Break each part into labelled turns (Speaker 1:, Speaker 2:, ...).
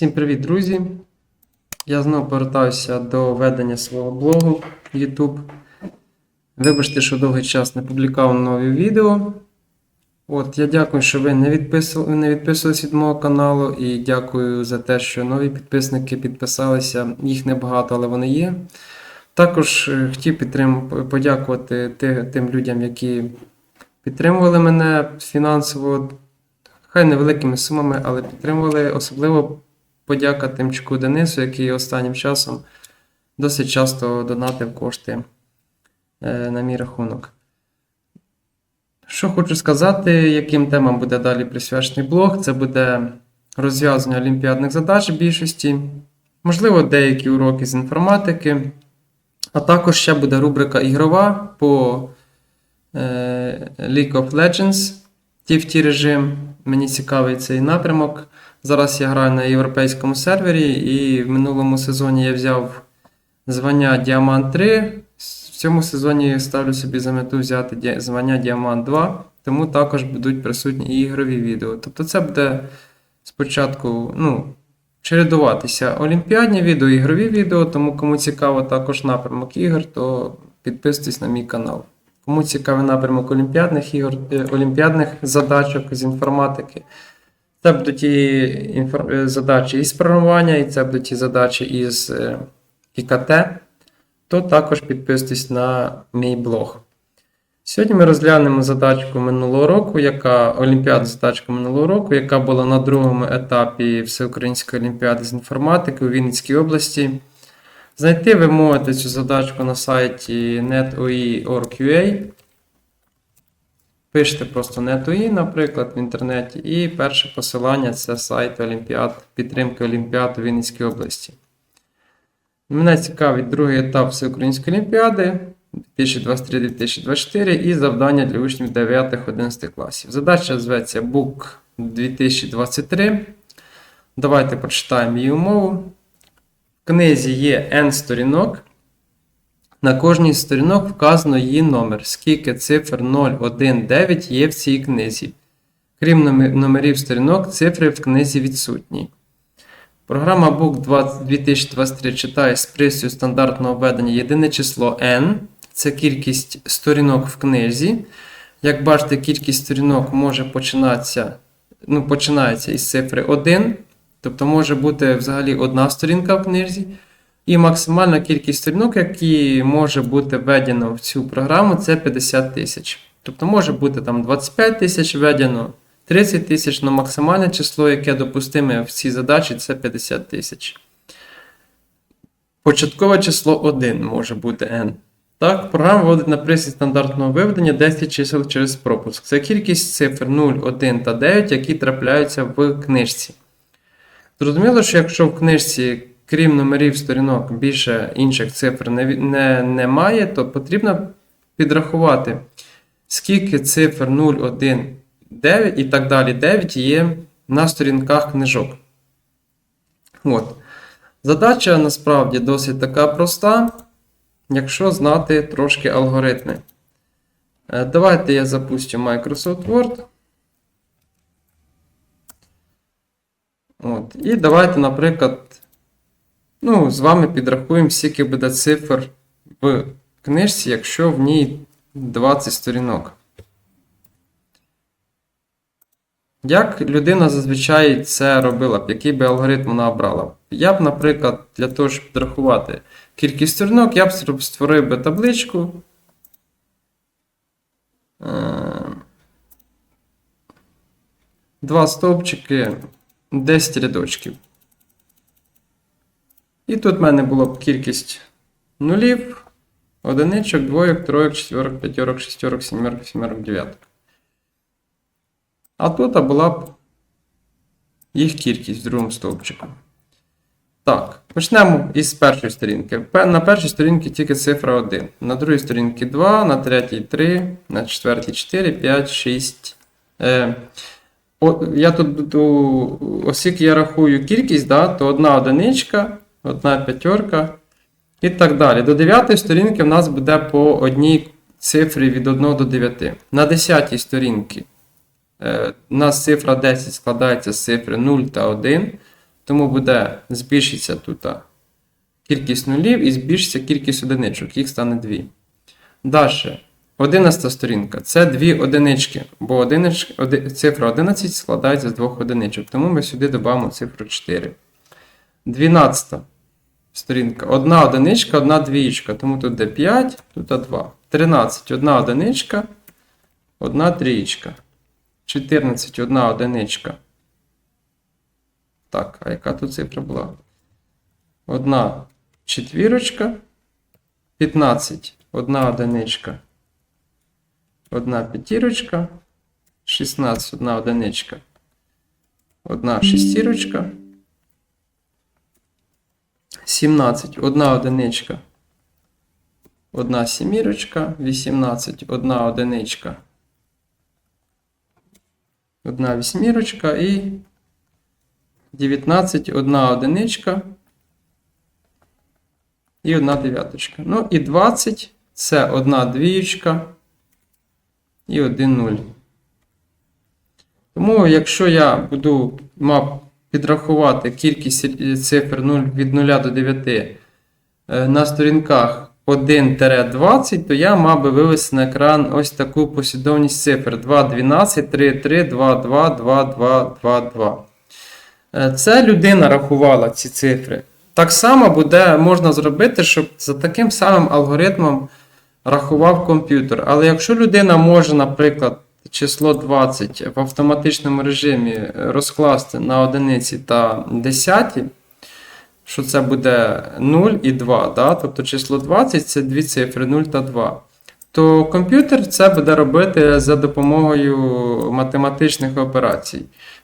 Speaker 1: Всім привіт, друзі! Я знову повертаюся до ведення свого блогу YouTube. Вибачте, що довгий час не публікував нові відео. От, я дякую, що ви не, відписували, не відписувались від мого каналу, і дякую за те, що нові підписники підписалися. Їх небагато, але вони є. Також е, хотів підтрим... подякувати тим людям, які підтримували мене фінансово, хай невеликими сумами, але підтримували. Особливо подяка Тимчуку Денису, який останнім часом досить часто донатив кошти е, на мій рахунок. Що хочу сказати, яким темам буде далі присвячений блог, це буде розв'язання олімпіадних задач в більшості, можливо, деякі уроки з інформатики, а також ще буде рубрика ігрова по е, League of Legends, TFT режим. Мені цікавий цей напрямок. Зараз я граю на європейському сервері, і в минулому сезоні я взяв звання Діамант 3. В цьому сезоні ставлю собі за мету взяти звання Діамант 2, тому також будуть присутні і ігрові відео. Тобто це буде спочатку ну, чередуватися олімпіадні відео, ігрові відео, тому кому цікаво також напрямок ігор, то підписуйтесь на мій канал. Кому цікавий напрямок олімпіадних ігор, е, олімпіадних задачок з інформатики, це будуть і інфор- е, задачі із програмування, і це будуть і задачі із е, ІКТ, то також підписуйтесь на мій блог. Сьогодні ми розглянемо задачку минулого року, яка олімпіада задачка минулого року, яка була на другому етапі Всеукраїнської олімпіади з інформатики у Вінницькій області. Знайти ви можете цю задачку на сайті netoi.org.ua. Пишете просто NetOE, наприклад, в інтернеті, і перше посилання це сайт Олімпіад, підтримки Олімпіад у Вінницькій області. Мене цікавить другий етап Всеукраїнської олімпіади 2023-2024 і завдання для учнів 9-11 класів. Задача зветься BOOK 2023. Давайте прочитаємо її умову. В книзі є N сторінок. На кожній з сторінок вказано її номер, скільки цифр 0, 1, 9 є в цій книзі. Крім номерів сторінок, цифри в книзі відсутні. Програма Book 2023 читає з пристрою стандартного введення єдине число n. Це кількість сторінок в книзі. Як бачите, кількість сторінок може починатися, ну, починається із цифри 1. Тобто може бути взагалі одна сторінка в книзі. І максимальна кількість сторінок, які може бути введено в цю програму, це 50 тисяч. Тобто може бути там 25 тисяч введено, 30 тисяч, але максимальне число, яке допустиме в цій задачі, це 50 тисяч. Початкове число 1 може бути n. Так, програма вводить на пристрій стандартного виведення 10 чисел через пропуск. Це кількість цифр 0, 1 та 9, які трапляються в книжці. Зрозуміло, що якщо в книжці, крім номерів сторінок, більше інших цифр не, не, немає, то потрібно підрахувати, скільки цифр 0, 1, 9 і так далі 9 є на сторінках книжок. От. Задача насправді досить така проста, якщо знати трошки алгоритми. Е, Давайте я запустю Microsoft Word. От. І давайте, наприклад, ну, з вами підрахуємо, скільки буде цифр в книжці, якщо в ній 20 сторінок. Як людина зазвичай це робила б, який би алгоритм вона обрала? Я б, наприклад, для того, щоб підрахувати кількість сторінок, я б створив- би табличку. Е, Два стовпчики, 10 рядочків. І тут в мене була б кількість нулів, одиничок, двоєк, троєк, четверок, п'ятерок, шестерок, сімерок, сімерок, дев'яток. А тут була б їх кількість в другому стовпчику. Так, почнемо із першої сторінки. На першій сторінці тільки цифра 1. На другій сторінці 2, на третій 3, на четвертій 4, 5, 6. Е, о, я тут буду, оскільки я рахую кількість, да, то одна одиничка, одна п'ятерка і так далі. До 9 сторінки в нас буде по одній цифрі від 1 до 9. На 10 сторінці е, у нас цифра 10 складається з цифри 0 та 1. Тому буде збільшиться тут кількість нулів і збільшиться кількість одиничок, їх стане 2. Далі. 11 сторінка це дві одинички, бо одинич, оди, цифра 11 складається з двох одиничок, тому ми сюди додамо цифру 4. 12 сторінка. Одна одиничка, одна двієчка, тому тут де 5, тут 2. 13 одна одиничка, одна трієчка. 14 одна одиничка. Так, а яка тут цифра була? Одна четвірочка. 15 одна одиничка. Одна п'ятірочка. 16 одна одиничка. Одна шестірочка. 17 одна одиничка. Одна сімірочка. 18 одна одиничка. Одна вісьмірочка і 19 одна одиничка. І одна дев'яточка. Ну і 20 це одна двієчка і один нуль. Тому, якщо я буду мав підрахувати кількість цифр 0 від 0 до 9 е, на сторінках 1-20, то я мав би вивести на екран ось таку послідовність цифр 2, 12, 3, 3, 2, 2, 2, 2, 2, 2. Е, Це людина рахувала ці цифри. Так само буде, можна зробити, щоб за таким самим алгоритмом рахував комп'ютер. Але якщо людина може, наприклад, число 20 в автоматичному режимі розкласти на одиниці та десяті, що це буде 0 і 2, да? тобто число 20 це дві цифри 0 та 2. То комп'ютер це буде робити за допомогою математичних операцій.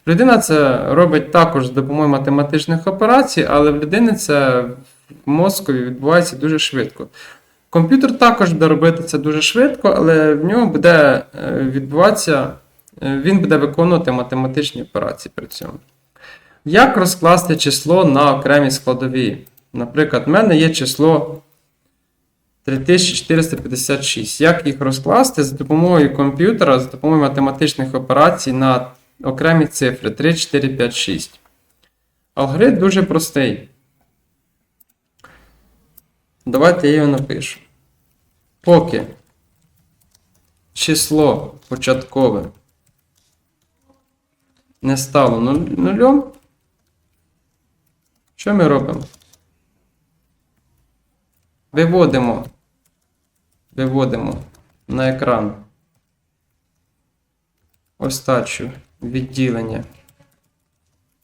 Speaker 1: Людина це робить також з допомогою математичних операцій, але в людини це в мозкові відбувається дуже швидко. Комп'ютер також буде робити це дуже швидко, але в нього буде е, відбуватися, е, він буде виконувати математичні операції при цьому. Як розкласти число на окремі складові? Наприклад, в мене є число 3456. Як їх розкласти за допомогою комп'ютера, за допомогою математичних операцій на окремі цифри 3, 4, 5, 6. Алгоритм дуже простий. Давайте я його напишу. Поки число початкове не стало нульом, що ми робимо? Виводимо, виводимо на екран остачу відділення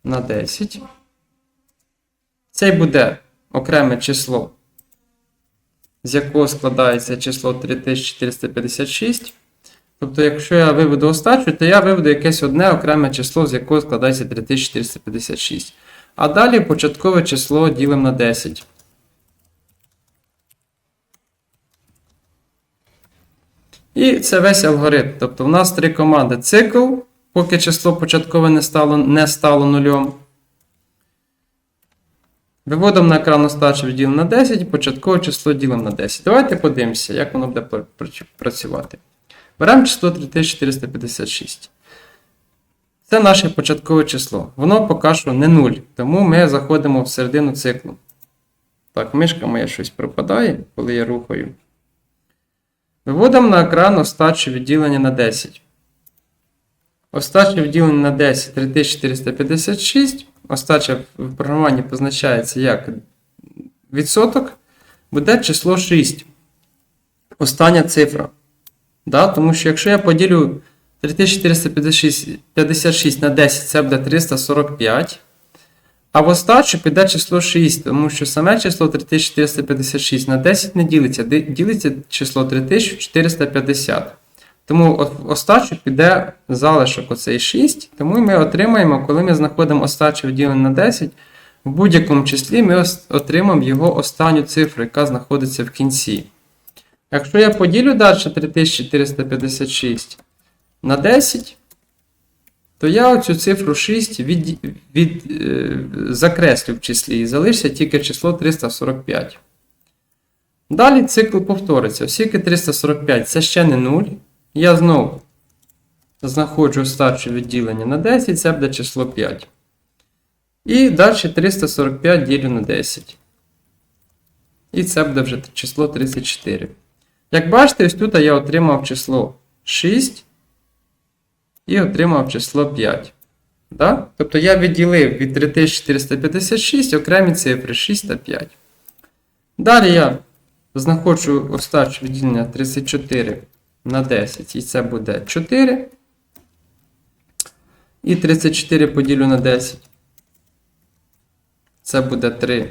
Speaker 1: на 10. Це буде окреме число, з якого складається число 3456. Тобто, якщо я виведу остачу, то я виведу якесь одне окреме число, з якого складається 3456. А далі початкове число ділимо на 10. І це весь алгоритм. Тобто, в нас три команди: цикл, поки число початкове не стало, не стало нульом. Виводимо на екран остачу ділимо на 10, і початкове число ділимо на 10. Давайте подивимося, як воно буде пр- пр- працювати. Беремо число 3456. Це наше початкове число. Воно поки що не 0, тому ми заходимо в середину циклу. Так, мишка моя щось пропадає, коли я рухаю. Виводимо на екран остачу відділення на 10. Остача відділення на 10 3456. Остача в програмуванні позначається як відсоток. Буде число 6. Остання цифра. Да? Тому що якщо я поділю 3456 на 10, це буде 345. А в остачу піде число 6, тому що саме число 3456 на 10 не ділиться, ділиться число 3450. Тому остачу піде залишок оцей 6, тому ми отримаємо, коли ми знаходимо остачу відділене на 10, в будь-якому числі ми отримаємо його останню цифру, яка знаходиться в кінці. Якщо я поділю далі 3456 на 10, то я оцю цифру 6 від, від, е, закреслю в числі і залишиться тільки число 345. Далі цикл повториться. Оскільки 345 це ще не 0. Я знову знаходжу остачу відділення на 10, це буде число 5. І далі 345 ділю на 10. І це буде вже число 34. Як бачите, ось тут я отримав число 6 і отримав число 5. Да? Тобто я відділив від 3456 окремі цифри 6 та 5. Далі я знаходжу остачу відділення 34 на 10, і це буде 4. І 34 поділю на 10. Це буде 3.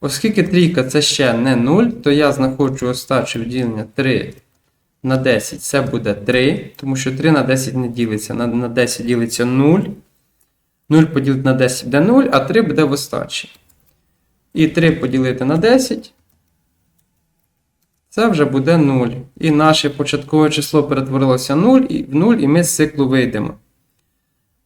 Speaker 1: Оскільки трійка це ще не 0, то я знаходжу остачу відділення 3 на 10. Це буде 3, тому що 3 на 10 не ділиться. На, на 10 ділиться 0. 0 поділити на 10 буде 0, а 3 буде в остачі. І 3 поділити на 10. Це вже буде 0. І наше початкове число перетворилося 0, і, в 0, і ми з циклу вийдемо.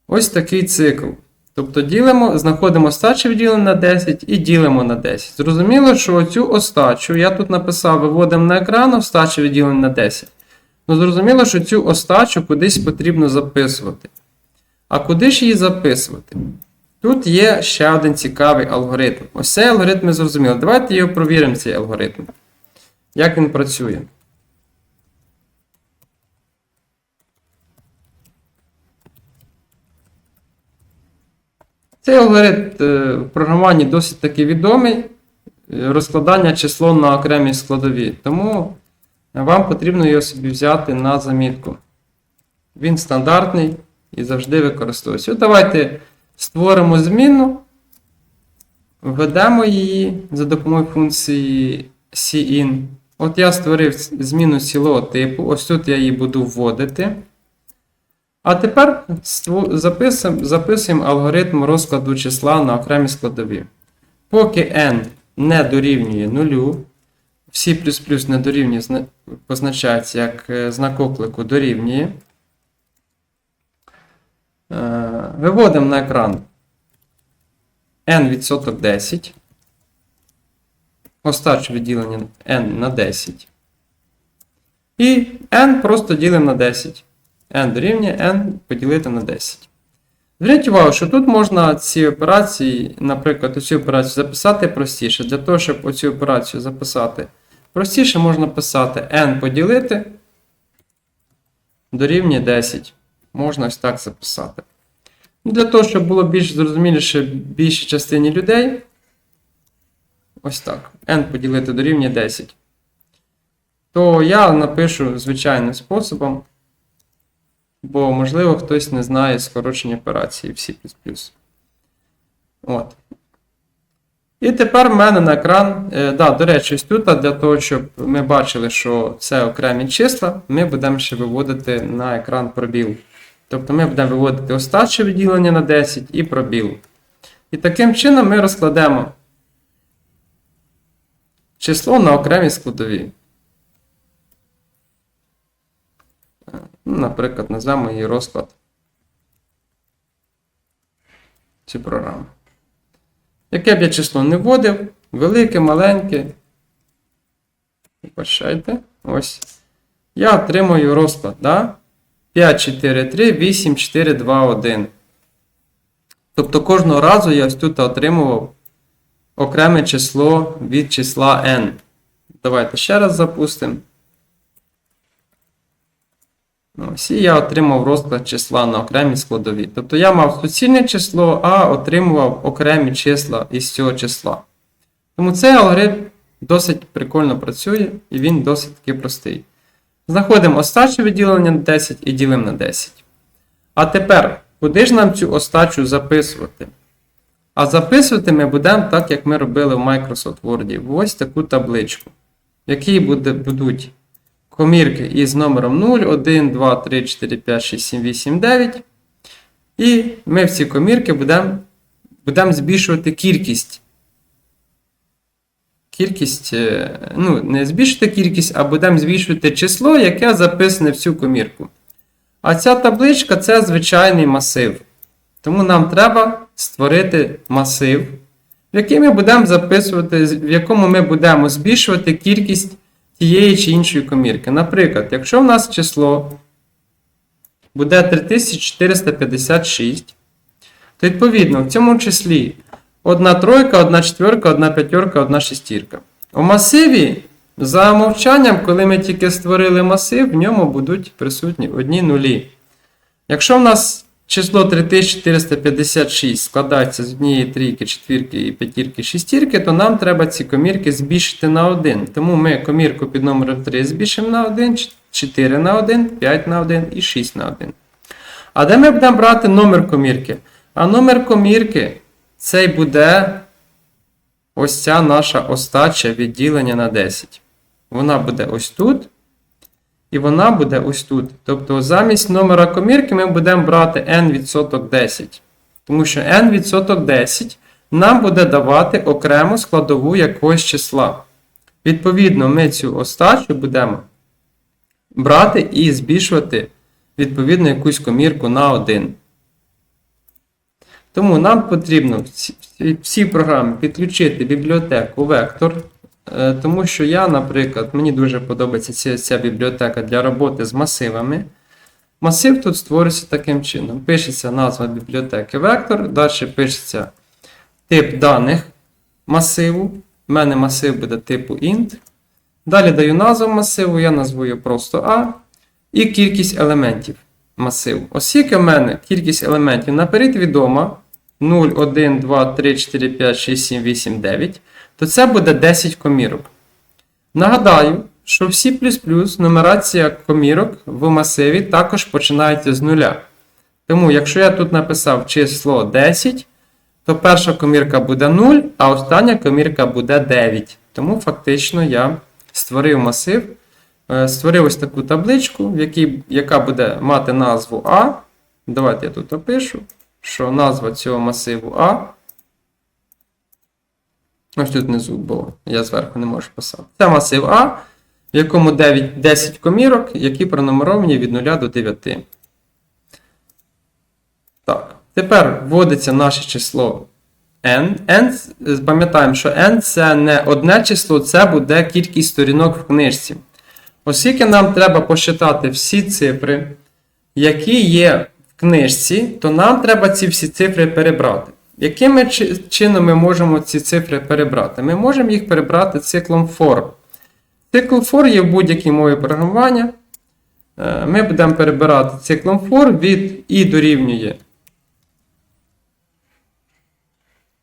Speaker 1: Ось такий цикл. Тобто ділимо, знаходимо остачу відділення на 10 і ділимо на 10. Зрозуміло, що цю остачу я тут написав, виводимо на екран остачу відділення на 10. Ну, зрозуміло, що цю остачу кудись потрібно записувати. А куди ж її записувати? Тут є ще один цікавий алгоритм. Ось цей алгоритм ми зрозуміли. Давайте його провіримо, цей алгоритм. Як він працює? Цей алгоритм е, в програмуванні досить таки відомий. е, Розкладання число на окремі складові. Тому вам потрібно його собі взяти на замітку. Він стандартний і завжди використовується. От давайте створимо зміну, введемо її за допомогою функції cin. От я створив зміну цілого типу. Ось тут я її буду вводити. А тепер записуємо, записуємо алгоритм розкладу числа на окремі складові. Поки n не дорівнює нулю, всі плюс-плюс не дорівнює позначається як е, знак оклику дорівнює. Е, Виводимо на екран n відсоток 10. Остачу відділення n на 10. І n просто ділимо на 10 n дорівнює n поділити на 10. Зверніть увагу, що тут можна ці операції, наприклад, цю операцію записати простіше. Для того, щоб оцю операцію записати простіше, можна писати n поділити дорівнює 10. Можна ось так записати. Для того, щоб було більш зрозуміліше більшій частині людей. Ось так. n поділити дорівнює 10. То я напишу звичайним способом. Бо, можливо, хтось не знає скорочення операції в C. От. І тепер в мене на екран. Е, да, до речі, тут, для того, щоб ми бачили, що це окремі числа, ми будемо ще виводити на екран пробіл. Тобто ми будемо виводити остаче відділення на 10 і пробіл. І таким чином ми розкладемо число на окремі складові. Ну, Наприклад, назвемо її розклад ці програми. Яке б я число не вводив, велике, маленьке. Прощайте. Ось. Я отримую розклад. Да? 5, 4, 3, 8, 4, 2, 1. Тобто кожного разу я тут отримував окреме число від числа n. Давайте ще раз запустимо. Ось, і я отримав розклад числа на окремі складові. Тобто я мав суцільне число, а отримував окремі числа із цього числа. Тому цей алгоритм досить прикольно працює і він досить таки простий. Знаходимо остачу відділення на 10 і ділимо на 10. А тепер, куди ж нам цю остачу записувати? А записувати ми будемо так, як ми робили в Microsoft Word. Ось таку табличку, в якій буде, будуть комірки із номером 0, 1, 2, 3, 4, 5, 6, 7, 8, 9. І ми в ці комірки будемо будем збільшувати кількість. Кількість, е, ну, не збільшити кількість, а будемо збільшувати число, яке записане в цю комірку. А ця табличка це звичайний масив. Тому нам треба створити масив, в який ми будемо записувати, в якому ми будемо збільшувати кількість тієї чи іншої комірки. Наприклад, якщо в нас число буде 3456, то відповідно в цьому числі одна тройка, одна четверка, одна п'ятерка, одна шестірка. У масиві, за мовчанням, коли ми тільки створили масив, в ньому будуть присутні одні нулі. Якщо в нас число 3456 складається з однієї трійки, четвірки і п'ятірки, шестірки, то нам треба ці комірки збільшити на 1. Тому ми комірку під номером 3 збільшимо на 1, 4 на 1, 5 на 1 і 6 на 1. А де ми будемо брати номер комірки? А номер комірки це буде ось ця наша остача відділення на 10. Вона буде ось тут. І вона буде ось тут. Тобто замість номера комірки ми будемо брати n відсоток 10. Тому що n відсоток 10 нам буде давати окрему складову якогось числа. Відповідно, ми цю остачу будемо брати і збільшувати відповідно якусь комірку на 1. Тому нам потрібно всі- всі програми підключити бібліотеку вектор. Е, Тому що я, наприклад, мені дуже подобається ця, ця бібліотека для роботи з масивами. Масив тут створюється таким чином. Пишеться назва бібліотеки вектор, далі пишеться тип даних масиву. У мене масив буде типу int. Далі даю назву масиву, я назву його просто A. І кількість елементів масиву. Оскільки в мене кількість елементів наперед відома 0, 1, 2, 3, 4, 5, 6, 7, 8, 9, то це буде 10 комірок. Нагадаю, що в C нумерація комірок в масиві також починається з нуля. Тому, якщо я тут написав число 10, то перша комірка буде 0, а остання комірка буде 9. Тому фактично я створив масив, е, створив ось таку табличку, в якій, яка буде мати назву А. Давайте я тут опишу, що назва цього масиву А. Ось тут внизу було, я зверху не можу писати. Це масив А, в якому 9, 10 комірок, які пронумеровані від 0 до 9. Так, тепер вводиться наше число n. n пам'ятаємо, що n це не одне число, це буде кількість сторінок в книжці. Оскільки нам треба посчитати всі цифри, які є книжці, то нам треба ці всі цифри перебрати. Яким чином ми можемо ці цифри перебрати? Ми можемо їх перебрати циклом for. Цикл for є в будь-якій мові програмування. Е, Ми будемо перебирати циклом for від і дорівнює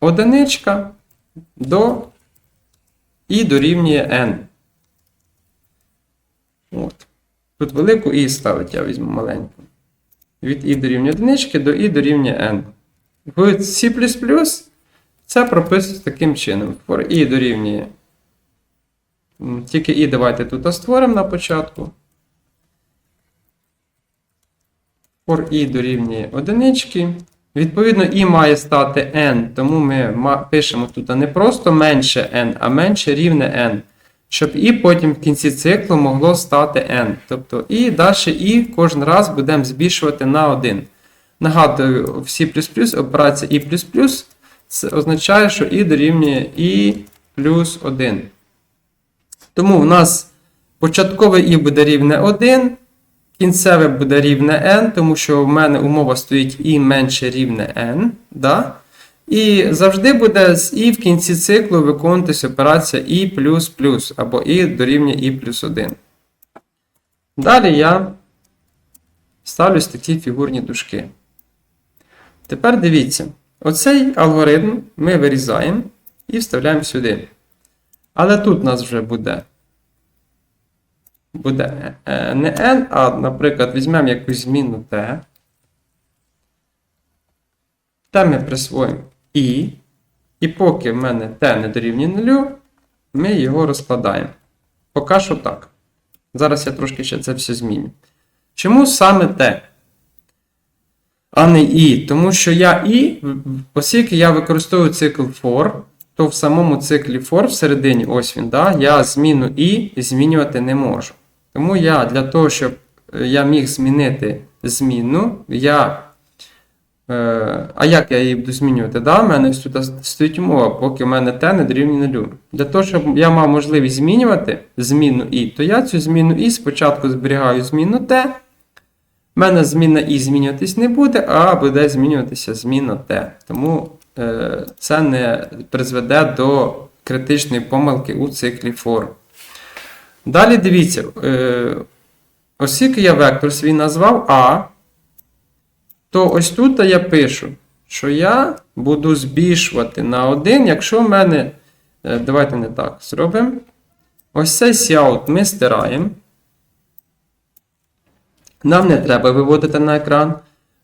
Speaker 1: одиничка до і дорівнює n. От. Тут велику і ставить, я візьму маленьку. Від і дорівнює одинички до і дорівнює n. В C це прописується таким чином. For i дорівнює. Тільки і давайте тут створимо на початку. For i дорівнює одинички. Відповідно, і має стати n, тому ми пишемо тут не просто менше n, а менше рівне n. Щоб і потім в кінці циклу могло стати n. Тобто і далі і кожен раз будемо збільшувати на 1. Нагадую, в C операція і це означає, що і дорівнює і плюс 1. Тому в нас початкове і буде рівне 1, кінцеве буде рівне n, тому що в мене умова стоїть і менше рівне n. Да? І завжди буде з і в кінці циклу виконуватися операція і плюс плюс, або і дорівнює і плюс 1. Далі я ставлюсь такі фігурні дужки. Тепер дивіться, оцей алгоритм ми вирізаємо і вставляємо сюди. Але тут у нас вже буде, буде е, не n, а, наприклад, візьмемо якусь зміну t. T ми присвоїмо і. І поки в мене t не дорівнює 0, ми його розкладаємо. Поки що так. Зараз я трошки ще це все зміню. Чому саме t? а не і. Тому що я і, оскільки я використовую цикл for, то в самому циклі for всередині, ось він, да, я зміну і змінювати не можу. Тому я для того, щоб е, я міг змінити зміну, я. Е, а як я її буду змінювати? Да? У мене тут стоїть умова, поки в мене t не дорівнює нулю. Для того, щоб я мав можливість змінювати зміну і, то я цю зміну і спочатку зберігаю зміну t. У мене зміна і змінюватись не буде, а буде змінюватися зміна t. Тому е, це не призведе до критичної помилки у циклі for. Далі дивіться, е, оскільки я вектор свій назвав А, то ось тут я пишу, що я буду збільшувати на 1, якщо в мене. е, Давайте не так зробимо. Ось цей Cout ми стираємо. Нам не треба виводити на екран.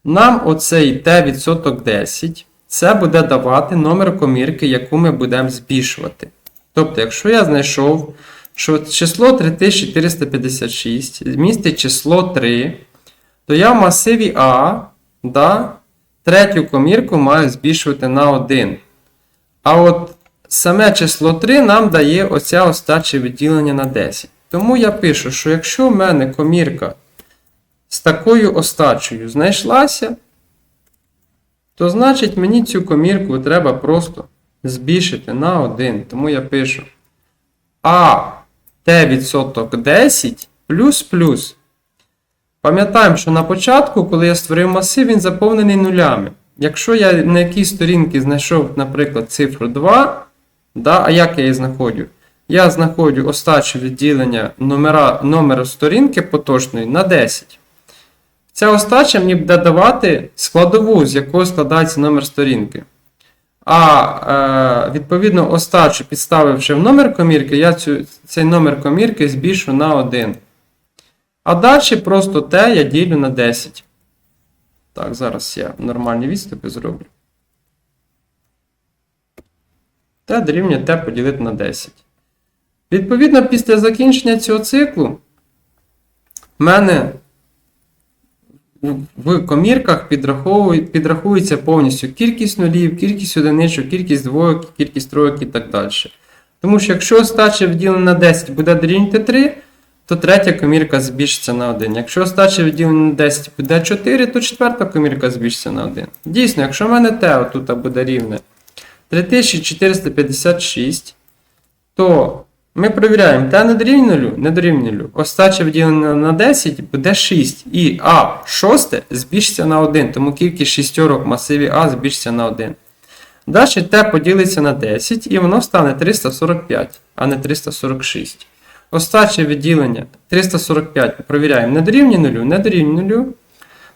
Speaker 1: Нам оцей T відсоток 10, це буде давати номер комірки, яку ми будемо збільшувати. Тобто, якщо я знайшов, що число 3456 містить число 3, то я в масиві А да, третю комірку маю збільшувати на 1. А от саме число 3 нам дає оця остаче відділення на 10. Тому я пишу, що якщо в мене комірка з такою остачею знайшлася, то значить мені цю комірку треба просто збільшити на 1. Тому я пишу А Т відсоток 10 плюс плюс. Пам'ятаємо, що на початку, коли я створив масив, він заповнений нулями. Якщо я на якійсь сторінці знайшов, наприклад, цифру 2, да, а як я її знаходжу? Я знаходжу остачу відділення номера, номера сторінки поточної на 10. Ця остача мені буде давати складову, з якої складається номер сторінки. А е, відповідно остачу, підставивши в номер комірки, я цю, цей номер комірки збільшу на 1. А далі просто t я ділю на 10. Так, зараз я нормальні відступи зроблю. T дорівнює t поділити на 10. Відповідно, після закінчення цього циклу в мене в комірках підраховує- підрахується повністю кількість нулів, кількість одиничок, кількість двойок, кількість тройок і так далі. Тому що якщо остача відділена на 10 буде дорівнювати 3, то третя комірка збільшиться на 1. Якщо остача відділена на 10 буде 4, то четверта комірка збільшиться на 1. Дійсно, якщо в мене t отут буде рівне 3456, то ми перевіряємо, t не дорівнює 0, не дорівнює 0. Остача відділена на 10 буде 6. І А 6 збільшиться на 1, тому кількість шістерок в масиві А збільшиться на 1. Далі t поділиться на 10 і воно стане 345, а не 346. Остаче відділення 345 провіряємо не дорівнює 0, не дорівнює 0.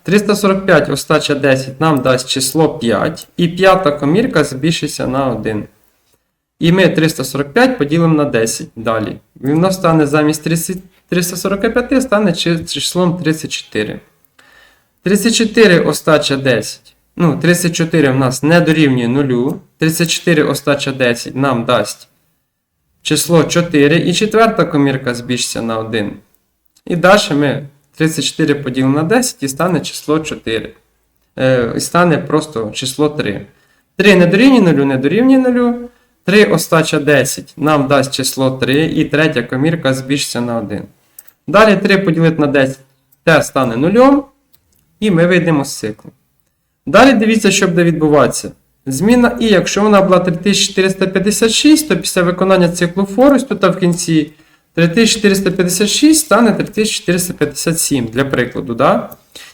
Speaker 1: 345 остача 10 нам дасть число 5, і п'ята комірка збільшиться на 1. І ми 345 поділимо на 10 далі. Воно стане замість 30 345 стане числом 34. 34 остача 10. Ну, 34 в нас не дорівнює 0. 34 остача 10 нам дасть число 4. І четверта комірка збільшиться на 1. І далі ми 34 поділимо на 10 і стане число 4. Е, і стане просто число 3. 3 не дорівнює 0, не дорівнює 0. 3 остача 10 нам дасть число 3, і третя комірка збільшиться на 1. Далі 3 поділити на 10 те стане 0, і ми вийдемо з циклу. Далі дивіться, що буде відбуватися. Зміна І, якщо вона була 3456, то після виконання циклу ось тут в кінці 3456 стане 3457 для прикладу. Да?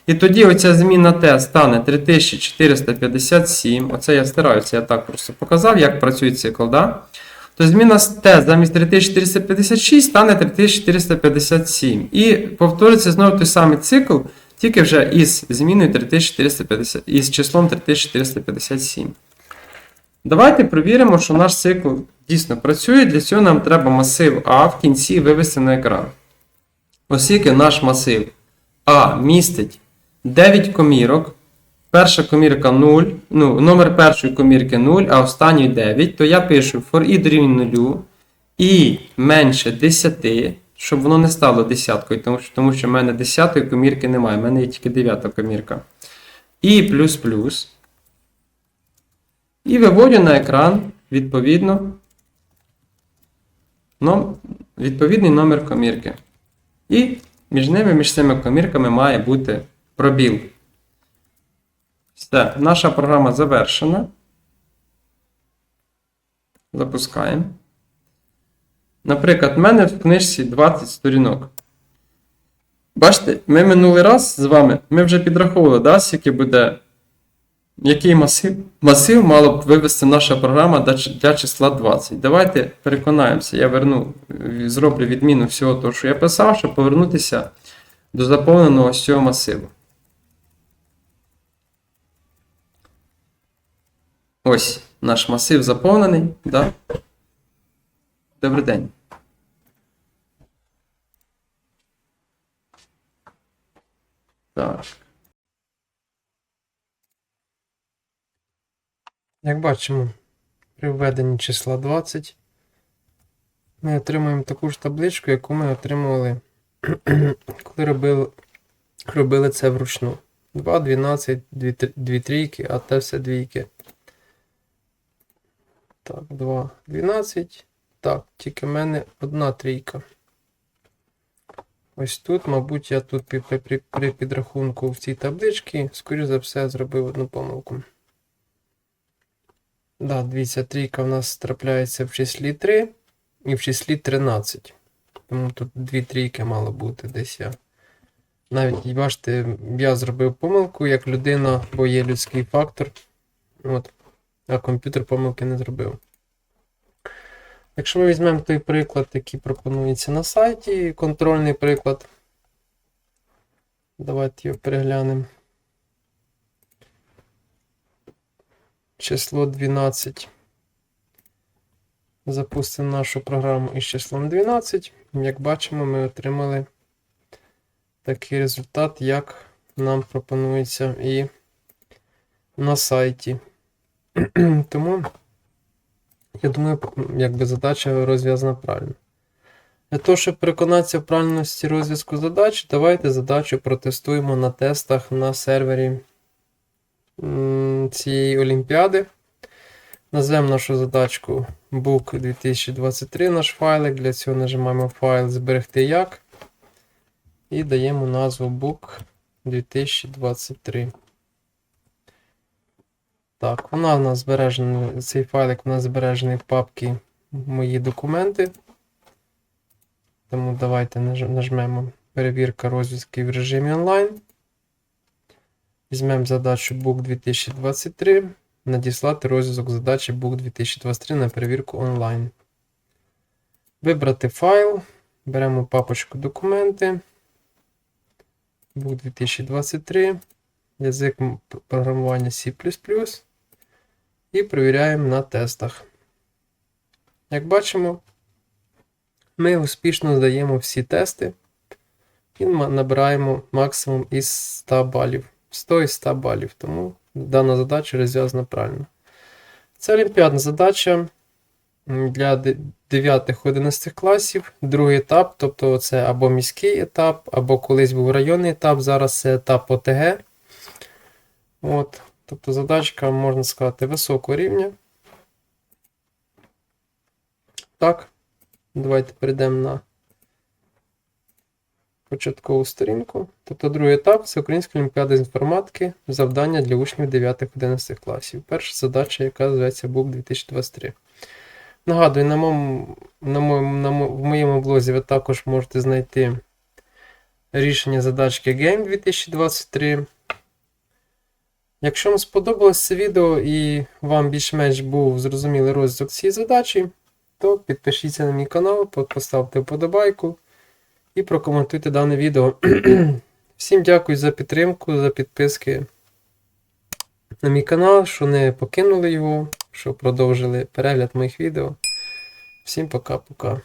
Speaker 1: І тоді оця зміна Т стане 3457. Оце я стараюся, я так просто показав, як працює цикл. Да? То зміна Т замість 3456 стане 3457. І повториться знову той самий цикл, тільки вже із зміною 3450, із числом 3457. Давайте провіримо, що наш цикл дійсно працює. Для цього нам треба масив А в кінці вивести на екран. Оскільки наш масив А містить 9 комірок, перша комірка 0, ну, номер першої комірки 0, а останньої 9, то я пишу for i дорівнює 0 і менше 10, щоб воно не стало десяткою, тому що, тому що в мене 10 комірки немає, в мене є тільки 9 комірка. І плюс плюс. І виводю на екран відповідно ном, відповідний номер комірки. І між ними, між цими комірками має бути пробіл. Все, наша програма завершена. Запускаємо. Наприклад, в мене в книжці 20 сторінок. Бачите, ми минулий раз з вами ми вже підраховували, да, скільки буде який масив, масив мала б вивести наша програма для числа 20. Давайте переконаємося, я верну, е, зроблю відміну всього того, що я писав, щоб повернутися до заповненого цього масиву. Ось наш масив заповнений. Да? Добрий день. Так. Як бачимо, при введенні числа 20 ми отримуємо таку ж табличку, яку ми отримували, коли робили, робили це вручну. 2, 12, 2, 2 трійки, а те все двійки. Так, 2, 12. Так, тільки в мене одна трійка. Ось тут, мабуть, я тут при, при, при, підрахунку в цій табличці, скоріш за все, зробив одну помилку. Да, дивіться, трійка в нас трапляється в числі 3 і в числі 13. Тому тут дві трійки мало бути десь я. Навіть бачите, я зробив помилку як людина, бо є людський фактор. От, а комп'ютер помилки не зробив. Якщо ми візьмемо той приклад, який пропонується на сайті, контрольний приклад. Давайте його переглянемо. Число 12. Запустимо нашу програму із числом 12. Як бачимо, ми отримали такий результат, як нам пропонується і на сайті. Тому, я думаю, якби задача розв'язана правильно. Для того, щоб переконатися в правильності розв'язку задач, давайте задачу протестуємо на тестах на сервері цієї олімпіади. Назвемо нашу задачку book 2023 наш файлик. Для цього нажимаємо файл Зберегти як. І даємо назву book 2023. Так, вона у нас збережена, цей файлик у нас збережений в папці Мої документи. Тому давайте нажмемо перевірка розв'язки в режимі онлайн. Візьмемо задачу book 2023. Надіслати розв'язок задачі book 2023 на перевірку онлайн. Вибрати файл. Беремо папочку документи. Book 2023. Язик програмування C. І перевіряємо на тестах. Як бачимо, ми успішно здаємо всі тести і набираємо максимум із 100 балів. 100 із 100 балів. Тому дана задача розв'язана правильно. Це олімпіадна задача для 9-11 класів. Другий етап, тобто це або міський етап, або колись був районний етап, зараз це етап ОТГ. От, тобто задачка, можна сказати, високого рівня. Так, давайте перейдемо на початкову сторінку. Тобто другий етап це Українська олімпіада з інформатики, завдання для учнів 9-11 класів. Перша задача, яка зветься БУК 2023. Нагадую, на моєму, на моєму, на мо- в моєму блозі ви також можете знайти рішення задачки Game 2023. Якщо вам сподобалось це відео і вам більш-менш був зрозумілий розвиток цієї задачі, то підпишіться на мій канал, поставте вподобайку і прокоментуйте дане відео. Всім дякую за підтримку, за підписки на мій канал, що не покинули його, що продовжили перегляд моїх відео. Всім пока-пока.